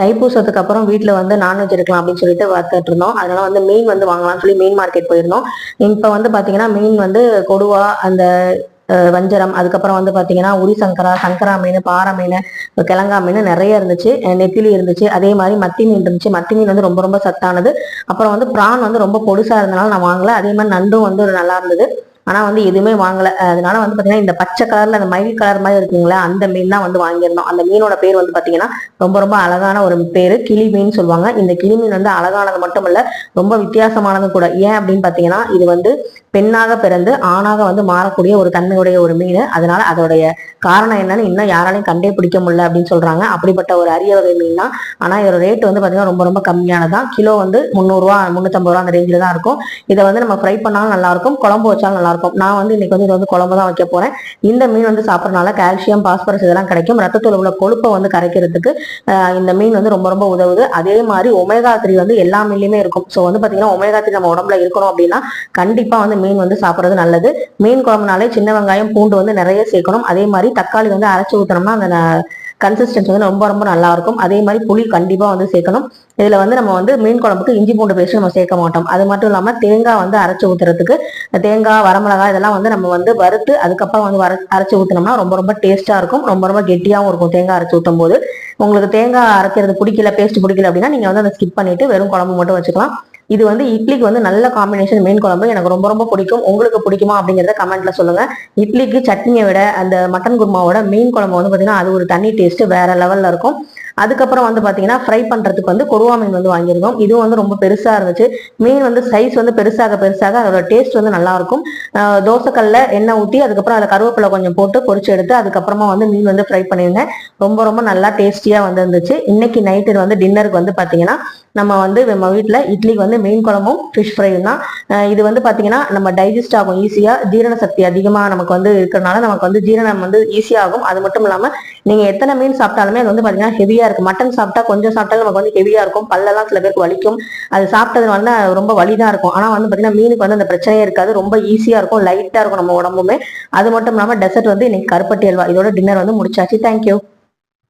தைப்பூசத்துக்கு அப்புறம் வீட்டில் வந்து நான்வெஜ் எடுக்கலாம் அப்படின்னு சொல்லிட்டு பார்த்துட்டு இருந்தோம் அதனால வந்து மீன் வந்து வாங்கலாம்னு சொல்லி மீன் மார்க்கெட் போயிருந்தோம். இப்போ வந்து பார்த்தீங்கன்னா மீன் வந்து கொடுவா அந்த வஞ்சரம் அதுக்கப்புறம் வந்து பார்த்தீங்கன்னா உரி சங்கரா சங்கரா மீன் பாறை மீன் கிழங்கா மீன் நிறைய இருந்துச்சு. நெத்திலி இருந்துச்சு. அதே மாதிரி மத்தி மீன் இருந்துச்சு. மத்தி மீன் வந்து ரொம்ப ரொம்ப சத்தானது. அப்புறம் வந்து பிரான் வந்து ரொம்ப பொடுசாக இருந்தனால நான் வாங்கல. அதே மாதிரி நண்டும் வந்து ஒரு நல்லா இருந்தது. ஆனா வந்து எதுவுமே வாங்கலை. அதனால வந்து பாத்தீங்கன்னா இந்த பச்சை கலர்ல அந்த மயில் கலர் மாதிரி இருக்குங்களா அந்த மீன் தான் வந்து வாங்கியிருந்தோம். அந்த மீனோட பேர் வந்து பாத்தீங்கன்னா ரொம்ப ரொம்ப அழகான ஒரு பேரு கிளி மீன் சொல்லுவாங்க. இந்த கிளி மீன் வந்து அழகானது மட்டும் இல்ல ரொம்ப வித்தியாசமானது கூட. ஏன் அப்படின்னு பாத்தீங்கன்னா இது வந்து பெண்ணாக பிறந்து ஆணாக வந்து மாறக்கூடிய ஒரு தன்மையுடைய ஒரு மீன். அதனால அதோடைய காரணம் என்னன்னு இன்னும் யாராலையும் கண்டே பிடிக்க முடியல அப்படின்னு சொல்றாங்க. அப்படிப்பட்ட ஒரு அரிய வகை மீன் தான் ஆனா இதோட ரேட் வந்து பாத்தீங்கன்னா ரொம்ப ரொம்ப கம்மியானதான். கிலோ வந்து முந்நூறுரூவா முந்நூற்றம்பது ரூபா அந்த ரேஞ்சில் தான் இருக்கும். இதை வந்து நம்ம ஃப்ரை பண்ணாலும் நல்லா இருக்கும் குழம்பு வச்சாலும் நல்லா இருக்கும். நான் வந்து இன்னைக்கு வந்து இது வந்து குழம்பு தான் வைக்க போறேன். இந்த மீன் வந்து சாப்பிட்றதுனால கால்சியம் பாஸ்பரஸ் இதெல்லாம் கிடைக்கும். ரத்தத்தில் உள்ள கொழுப்பை வந்து கரைக்கிறதுக்கு இந்த மீன் வந்து ரொம்ப ரொம்ப உதவுது. அதே மாதிரி ஒமேகா த்ரீ வந்து எல்லா மீன்லையுமே இருக்கும். ஸோ வந்து பாத்தீங்கன்னா ஒமேகா த்ரீ நம்ம உடம்புல இருக்கணும் அப்படின்னா கண்டிப்பா வந்து மீன் வந்து சாப்பிட்றது நல்லது. மீன் குழம்புனாலே சின்ன வெங்காயம் பூண்டு வந்து நிறைய சேர்க்கணும். அதே மாதிரி தக்காளி வந்து அரைச்சு ஊற்றினோம்னா அந்த கன்சிஸ்டன்ஸ் வந்து ரொம்ப ரொம்ப நல்லா இருக்கும். அதே மாதிரி புளி கண்டிப்பாக வந்து சேர்க்கணும். இதில் வந்து நம்ம வந்து மீன் குழம்புக்கு இஞ்சி பூண்டு பேஸ்ட் நம்ம சேர்க்க மாட்டோம். அது மட்டும் இல்லாமல் தேங்காய் வந்து அரைச்சு ஊற்றுறதுக்கு தேங்காய் வரமிளகாய் இதெல்லாம் வந்து நம்ம வந்து வறுத்து அதுக்கப்புறம் வந்து வர அரைச்சு ஊத்தினோம்னா ரொம்ப ரொம்ப டேஸ்ட்டாக இருக்கும். ரொம்ப ரொம்ப கெட்டியாகவும் இருக்கும் தேங்காய் அரைச்சு ஊற்றும் போது உங்களுக்கு தேங்காய் அரைக்கிறது பிடிக்கல பேஸ்ட் பிடிக்கல அப்படின்னா நீங்கள் வந்து அதை ஸ்கிப் பண்ணிட்டு வெறும் குழம்பு மட்டும் வச்சுக்கலாம். இது வந்து இட்லிக்கு வந்து நல்ல காம்பினேஷன் மீன் குழம்பு எனக்கு ரொம்ப ரொம்ப பிடிக்கும். உங்களுக்கு பிடிக்குமா அப்படிங்கிறத கமெண்ட்ல சொல்லுங்க. இட்லிக்கு சட்னியை விட அந்த மட்டன் குருமாவோட மீன் குழம்பு வந்து பார்த்தீங்கன்னா அது ஒரு தனி டேஸ்ட் வேற லெவல்ல இருக்கும். அதுக்கப்புறம் வந்து பார்த்தீங்கன்னா ஃப்ரை பண்ணுறதுக்கு வந்து கொடுவா மீன் வந்து வாங்கியிருக்கோம் இதுவும் வந்து ரொம்ப பெருசாக இருந்துச்சு. மீன் வந்து சைஸ் வந்து பெருசாக பெருசாக அதோட டேஸ்ட் வந்து நல்லாயிருக்கும் தோசைக்கல்ல எண்ணெய் ஊற்றி அதுக்கப்புறம் அதில் கருவேப்பிலை கொஞ்சம் போட்டு பொரிச்சு எடுத்து அதுக்கப்புறமா வந்து மீன் வந்து ஃப்ரை பண்ணியிருந்தேன். ரொம்ப ரொம்ப நல்லா டேஸ்டியாக வந்து இருந்துச்சு. இன்னைக்கு நைட்டு வந்து டின்னருக்கு வந்து பார்த்தீங்கன்னா நம்ம வந்து நம்ம வீட்டில் இட்லிக்கு வந்து மீன் குழம்பும் ஃபிஷ் ஃப்ரையும் தான். இது வந்து பார்த்தீங்கன்னா நம்ம டைஜஸ்ட் ஆகும் ஈஸியாக ஜீரண சக்தி அதிகமாக நமக்கு வந்து இருக்கிறனால நமக்கு வந்து ஜீரணம் வந்து ஈஸியாகும் அது மட்டும் இல்லாமல் நீங்க எத்தனை மீன் சாப்பிட்டாலுமே அது வந்து பாத்தீங்கன்னா ஹெவியா இருக்கும். மட்டன் சாப்பிட்டா கொஞ்சம் சாப்பிட்டாலும் நமக்கு வந்து ஹெவியா இருக்கும். பல்லெல்லாம் சில பேருக்கு வலிக்கும். அது சாப்பிட்டது வந்து ரொம்ப வலிதான் இருக்கும். ஆனா வந்து பாத்தீங்கன்னா மீனுக்கு வந்து அந்த பிரச்சனையே இருக்காது. ரொம்ப ஈஸியா இருக்கும் லைட்டா இருக்கும் நம்ம உடம்புமே. அது மட்டும் இல்லாம டெசர்ட் வந்து இன்னைக்கு கருப்பட்டி அல்வா. இதோட டின்னர் வந்து முடிச்சாச்சு. தேங்க்யூ